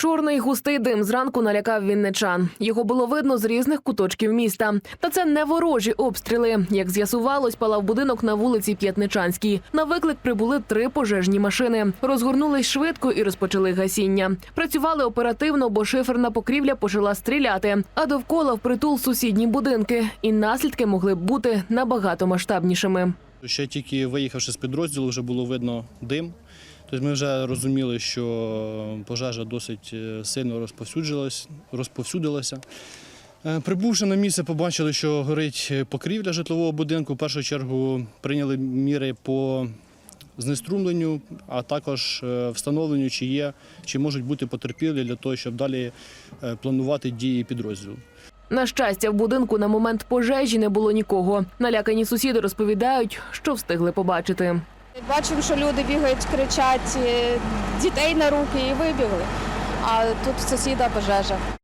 Чорний густий дим зранку налякав вінничан. Його було видно з різних куточків міста. Та це не ворожі обстріли. Як з'ясувалось, палав будинок на вулиці П'ятничанській. На виклик прибули три пожежні машини. Розгорнулись швидко і розпочали гасіння. Працювали оперативно, бо шиферна покрівля почала стріляти. А довкола впритул сусідні будинки. І наслідки могли б бути набагато масштабнішими. Ще тільки виїхавши з підрозділу, вже було видно дим. Тобто ми вже розуміли, що пожежа досить е, сильно розповсюдилася. Е, Прибувши на місце, побачили, що горить покрівля житлового будинку. В першу чергу прийняли міри по знеструмленню, а також е, встановленню, чи є, чи можуть бути потерпілі для того, щоб далі е, планувати дії підрозділу. На щастя, в будинку на момент пожежі не було нікого. Налякані сусіди розповідають, що встигли побачити. Бачимо, що люди бігають, кричать, е, дітей на руки і вибігли. А тут сусіда пожежа.